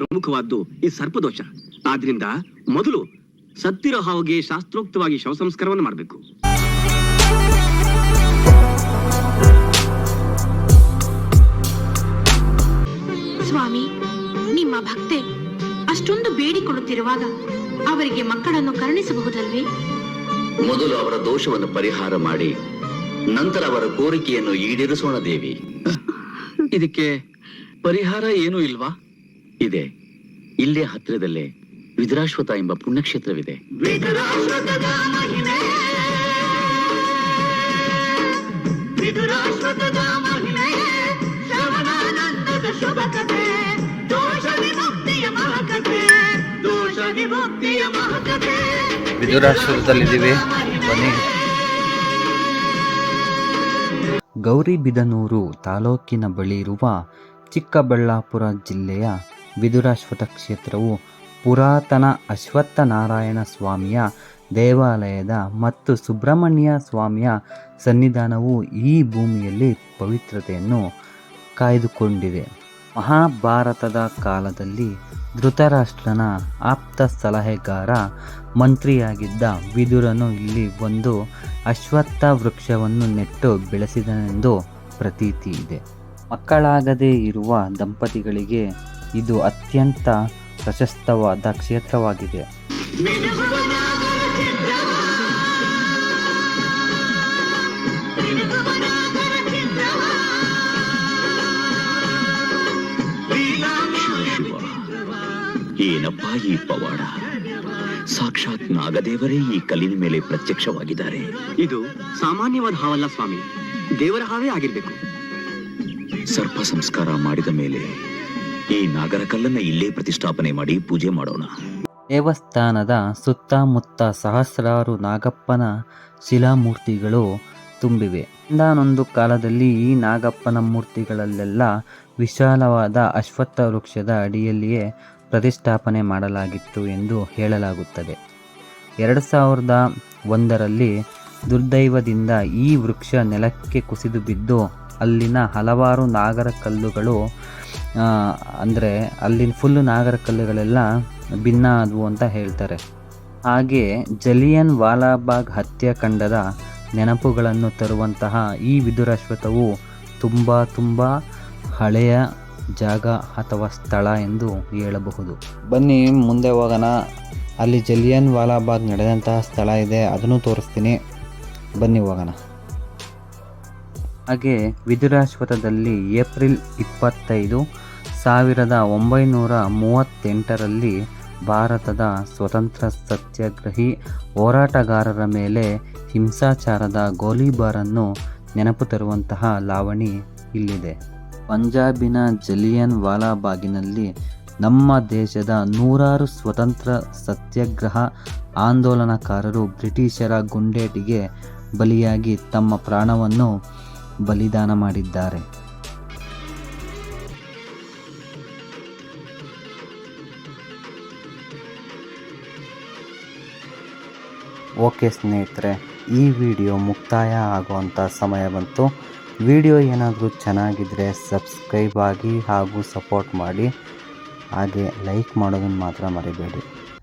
ಪ್ರಮುಖವಾದ್ದು ಈ ಸರ್ಪದೋಷ. ಆದ್ರಿಂದ ಮೊದಲು ಸತ್ತಿರೋ ಹಾವಿಗೆ ಶಾಸ್ತ್ರೋಕ್ತವಾಗಿ ಶವ ಸಂಸ್ಕಾರವನ್ನು ಮಾಡಬೇಕು. ಸ್ವಾಮಿ ನಿಮ್ಮ ಭಕ್ತೆ ಅಷ್ಟೊಂದು ಬೇಡಿಕೊಳ್ಳುತ್ತಿರುವಾಗ ಅವರಿಗೆ ಮಕ್ಕಳನ್ನು ಕರುಣಿಸಬಹುದಲ್ವೇ? ಮೊದಲು ಅವರ ದೋಷವನ್ನು ಪರಿಹಾರ ಮಾಡಿ ನಂತರ ಅವರ ಕೋರಿಕೆಯನ್ನು ಈಡೇರಿಸೋಣ ದೇವಿ. ಇದಕ್ಕೆ ಪರಿಹಾರ ಏನೂ ಇಲ್ವಾ? ಇದೆ. ಇಲ್ಲೇ ಹತ್ತಿರದಲ್ಲೇ ವಿದುರಾಶ್ವತ ಎಂಬ ಪುಣ್ಯಕ್ಷೇತ್ರವಿದೆ. ಬನ್ನಿ. ಗೌರಿಬಿದನೂರು ತಾಲೂಕಿನ ಬಳಿ ಇರುವ ಚಿಕ್ಕಬಳ್ಳಾಪುರ ಜಿಲ್ಲೆಯ ವಿದುರಾಶ್ವತ ಕ್ಷೇತ್ರವು ಪುರಾತನ ಅಶ್ವತ್ಥನಾರಾಯಣ ಸ್ವಾಮಿಯ ದೇವಾಲಯದ ಮತ್ತು ಸುಬ್ರಹ್ಮಣ್ಯ ಸ್ವಾಮಿಯ ಸನ್ನಿಧಾನವು ಈ ಭೂಮಿಯಲ್ಲಿ ಪವಿತ್ರತೆಯನ್ನು ಕಾಯ್ದುಕೊಂಡಿದೆ ಮಹಾಭಾರತದ ಕಾಲದಲ್ಲಿ ಧೃತರಾಷ್ಟ್ರನ ಆಪ್ತ ಸಲಹೆಗಾರ ಮಂತ್ರಿಯಾಗಿದ್ದ ವಿದುರನು ಇಲ್ಲಿ ಒಂದು ಅಶ್ವತ್ಥ ವೃಕ್ಷವನ್ನು ನೆಟ್ಟು ಬೆಳೆಸಿದನೆಂದು ಪ್ರತೀತಿ ಇದೆ. ಮಕ್ಕಳಾಗದೇ ಇರುವ ದಂಪತಿಗಳಿಗೆ ಇದು ಅತ್ಯಂತ ಪ್ರಶಸ್ತವಾದ ಕ್ಷೇತ್ರವಾಗಿದೆ. ಏನಪ್ಪ ಈ ಪವಾಡ? ಸಾಕ್ಷಾತ್ ನಾಗದೇವರೇ ಈ ಕಲ್ಲಿನ ಮೇಲೆ ಪ್ರತ್ಯಕ್ಷವಾಗಿದ್ದಾರೆ. ಇದು ಸಾಮಾನ್ಯವಾದ ಹಾವಲ್ಲ ಸ್ವಾಮಿ. ದೇವರ ಹಾವೇ ಆಗಿರ್ಬೇಕು. ಸರ್ಪ ಸಂಸ್ಕಾರ ಮಾಡಿದ ಮೇಲೆ ಈ ನಾಗರ ಕಲ್ಲನ್ನ ಇಲ್ಲೇ ಪ್ರತಿಷ್ಠಾಪನೆ ಮಾಡಿ ಪೂಜೆ ಮಾಡೋಣ. ದೇವಸ್ಥಾನದ ಸುತ್ತಮುತ್ತ ಸಹಸ್ರಾರು ನಾಗಪ್ಪನ ಶಿಲಾಮೂರ್ತಿಗಳು ತುಂಬಿವೆ. ಒಂದಾನೊಂದು ಕಾಲದಲ್ಲಿ ಈ ನಾಗಪ್ಪನ ಮೂರ್ತಿಗಳಲ್ಲೆಲ್ಲ ವಿಶಾಲವಾದ ಅಶ್ವತ್ಥ ವೃಕ್ಷದ ಅಡಿಯಲ್ಲಿಯೇ ಪ್ರತಿಷ್ಠಾಪನೆ ಮಾಡಲಾಗಿತ್ತು ಎಂದು ಹೇಳಲಾಗುತ್ತದೆ. ಎರಡು ಸಾವಿರದ ಒಂದರಲ್ಲಿ ದುರ್ದೈವದಿಂದ ಈ ವೃಕ್ಷ ನೆಲಕ್ಕೆ ಕುಸಿದು ಬಿದ್ದು, ಅಲ್ಲಿನ ಹಲವಾರು ನಾಗರ ಕಲ್ಲುಗಳು ಅಂದರೆ ಅಲ್ಲಿನ ಫುಲ್ಲು ನಾಗರ ಕಲ್ಲುಗಳೆಲ್ಲ ಭಿನ್ನ ಆದವು ಅಂತ ಹೇಳ್ತಾರೆ. ಹಾಗೆ ಜಲಿಯನ್ ವಾಲಾಬಾಗ್ ಹತ್ಯಾಕಾಂಡದ ನೆನಪುಗಳನ್ನು ತರುವಂತಹ ಈ ವಿದುರಾಶ್ವತವು ತುಂಬ ತುಂಬ ಹಳೆಯ ಜಾಗ ಅಥವಾ ಸ್ಥಳ ಎಂದು ಹೇಳಬಹುದು. ಬನ್ನಿ, ಮುಂದೆ ಹೋಗೋಣ. ಅಲ್ಲಿ ಜಲಿಯನ್ ವಾಲಾಬಾಗ್ ನಡೆದಂತಹ ಸ್ಥಳ ಇದೆ, ಅದನ್ನು ತೋರಿಸ್ತೀನಿ. ಬನ್ನಿ, ಹೋಗೋಣ. ಹಾಗೆ ವಿದುರಾಶ್ವತದಲ್ಲಿ ಏಪ್ರಿಲ್ ಇಪ್ಪತ್ತೈದು ಸಾವಿರದ ಒಂಬೈನೂರ ಮೂವತ್ತೆಂಟರಲ್ಲಿ ಭಾರತದ ಸ್ವತಂತ್ರ ಸತ್ಯಾಗ್ರಹಿ ಹೋರಾಟಗಾರರ ಮೇಲೆ ಹಿಂಸಾಚಾರದ ಗೋಲಿಬಾರನ್ನು ನೆನಪು ತರುವಂತಹ ಲಾವಣಿ ಇಲ್ಲಿದೆ. ಪಂಜಾಬಿನ ಜಲಿಯನ್ ವಾಲಾಬಾಗಿನಲ್ಲಿ ನಮ್ಮ ದೇಶದ ನೂರಾರು ಸ್ವತಂತ್ರ ಸತ್ಯಾಗ್ರಹ ಆಂದೋಲನಕಾರರು ಬ್ರಿಟಿಷರ ಗುಂಡೇಟಿಗೆ ಬಲಿಯಾಗಿ ತಮ್ಮ ಪ್ರಾಣವನ್ನು ಬಲಿದಾನ ಮಾಡಿದ್ದಾರೆ. ಓಕೆ ಸ್ನೇಹಿತರೆ, ಈ ವಿಡಿಯೋ ಮುಕ್ತಾಯ ಆಗುವಂಥ ಸಮಯ ಬಂತು. ವಿಡಿಯೋ ಏನಾದರೂ ಚೆನ್ನಾಗಿದ್ದರೆ ಸಬ್ಸ್ಕ್ರೈಬ್ ಆಗಿ ಹಾಗೂ ಸಪೋರ್ಟ್ ಮಾಡಿ. ಹಾಗೆ ಲೈಕ್ ಮಾಡೋದನ್ನು ಮಾತ್ರ ಮರಿಬೇಡಿ.